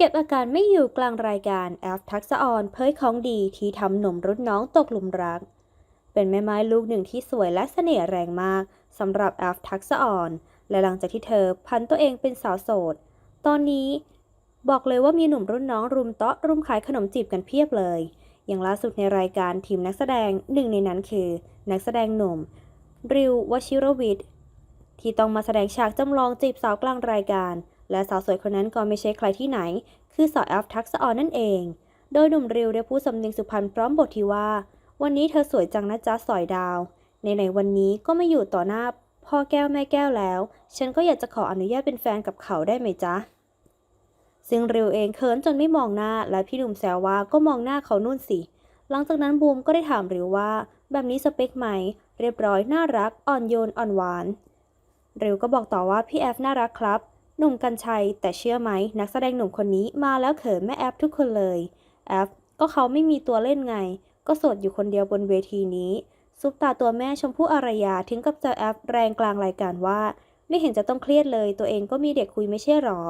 เก็บอาการไม่อยู่กลางรายการแอฟทักษออนเผยของดีที่ทำหนุ่มรุ่นน้องตกหลุมรัก เป็นแม่ไม้ลูกหนึ่งที่สวยและเสน่ห์แรงมากสำหรับแอฟทักษออนและหลังจากที่เธอพันตัวเองเป็นสาวโสด ตอนนี้บอกเลยว่ามีหนุ่มรุ่นน้องรุมเตาะรุมขายขนมจีบกันเพียบเลย อย่างล่าสุดในรายการทีมนักแสดงหนึ่งในนั้นคือ นักแสดงหนุ่ม ริววชิรวิทย์ที่ต้องมาแสดงฉากจำลองจีบสาวกลางรายการ และสาวสวยคนนั้นก็ไม่ใช่ใครที่ไหน คือสาวแอฟทักษออนนั่นเอง โดยหนุ่มริวได้พูดสำเนียงสุพรรณพร้อมบทที่ว่า วันนี้เธอสวยจังนะจ๊ะสอยดาว ในไหนวันนี้ก็ไม่อยู่ต่อหน้าพ่อแก้วแม่แก้วแล้ว ฉันก็อยากจะขออนุญาตเป็นแฟนกับเขาได้ไหมจ๊ะซึ่งริวเองเขินจนไม่มองหน้า และพี่หนุ่มแซวว่าก็มองหน้าเขานู่นสิ หลังจากนั้นบูมก็ได้ถามริวว่า แบบนี้สเปคไหม เรียบร้อยน่ารักอ่อนโยนอ่อนหวานริวก็บอกต่อว่าพี่แอฟน่ารักครับ หนุ่มกัญชัย แต่เชื่อไหมนักแสดงหนุ่มคนนี้มาแล้วเขินแม่แอฟทุกคนเลยแอฟก็เขาไม่มีตัวเล่นไง ก็โสดอยู่คนเดียวบนเวทีนี้ซุปตาตัวแม่ชมพู่อารยาถึงกับจอแอฟแรงกลางรายการว่า ไม่เห็นจะต้องเครียดเลย ตัวเองก็มีเด็กคุยไม่ใช่หรอ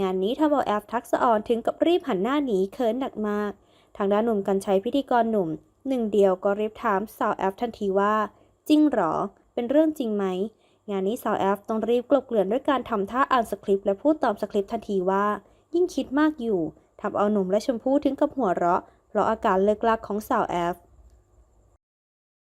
งานนี้ทำเอาแอฟทักษะออนถึงกับรีบหันหน้าหนีเขินหนักมาก ทางด้านหนุ่มกัญชัยพิธีกรหนุ่มหนึ่งเดียวก็รีบถามสาวแอฟทันทีว่า จริงหรอ เป็นเรื่องจริงไหม งานนี้สาวแอฟต้องรีบกลบเกลื่อนด้วยการทำท่าอ่านสคริปต์และพูดตอบสคริปต์ทันทีว่า ยิ่งคิดมากอยู่ทำเอาหนุ่มและชมพู่ถึงกับหัวเราะเพราะอาการเลิกลักของสาวแอฟ